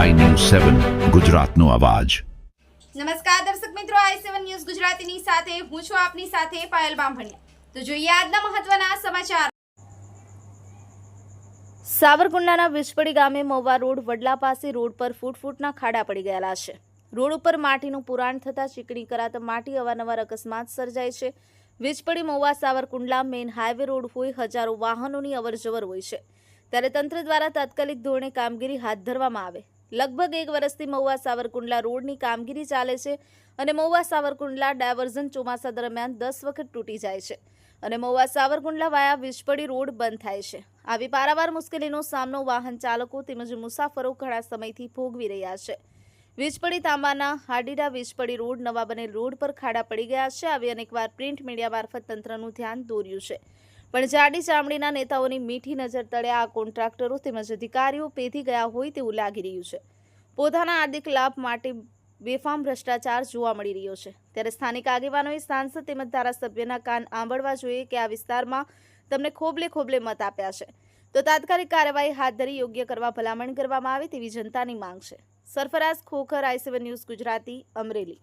સેવન ગુજરાતનો અવાજ. નમસ્કાર દર્શક મિત્રો આઈ સેવન ન્યૂઝ ગુજરાતીની સાથે, હું છું આપની સાથે પાયલ બામભણિયા. તો જોઈએ આજના મહત્વના સમાચાર. સાવરકુંડલાના વિજપડી ગામે મહુવા રોડ વડલા પાસે રોડ પર ફૂટ ફૂટના ખાડા પડી ગયેલા છે. રોડ ઉપર માટીનું પુરાણ થતાં ચીકણી કરાતા માટી અવારનવાર અકસ્માત સર્જાય છે. Vijpadi Mahuva Savarkundla main highway road હોય હજારો વાહનોની અવરજવર હોય છે. ત્યારે તંત્ર દ્વારા તાત્કાલિક ધોરણે કામગીરી હાથ ધરવામાં આવે. લગભગ એક વર્ષથી મહુવા સાવરકુંડલા રોડની કામગીરી ચાલે છે અને મહુવા સાવરકુંડલા ડાયવર્ઝન ચોમાસા દરમિયાન દસ વખત તૂટી જાય છે અને મહુવા સાવરકુંડલા વાયા વીજપડી રોડ બંધ થાય છે. આવી પારાવાર મુશ્કેલીનો સામનો વાહન ચાલકો તેમજ મુસાફરો ઘણા સમયથી ભોગવી રહ્યા છે. વીજપડી તાંબાના હાડીડા વીજપડી રોડ નવા બનેલ રોડ પર ખાડા પડી ગયા છે. આવી અનેકવાર પ્રિન્ટ મીડિયા મારફત તંત્રનું ધ્યાન દોર્યું છે. પણ જાડી ચામડીના નેતાઓની મીઠી નજર તળે આ કોન્ટ્રાક્ટરો તેમજ અધિકારીઓ પેધી ગયા હોય તેવું લાગી રહ્યું છે. પોતાના આર્થિક લાભ માટે બેફામ ભ્રષ્ટાચાર જોવા મળી રહ્યો છે. ત્યારે સ્થાનિક આગેવાનોએ સાંસદ તેમજ ધારાસભ્યના કાન આંબળવા જોઈએ કે આ વિસ્તારમાં તમને ખોબલે ખોબલે મત આપ્યા છે. તો તાત્કાલિક કાર્યવાહી હાથ ધરી યોગ્ય કરવા ભલામણ કરવામાં આવે તેવી જનતાની માંગ છે. Sarfaraz Khokhar, I news Gujarati, Amreli.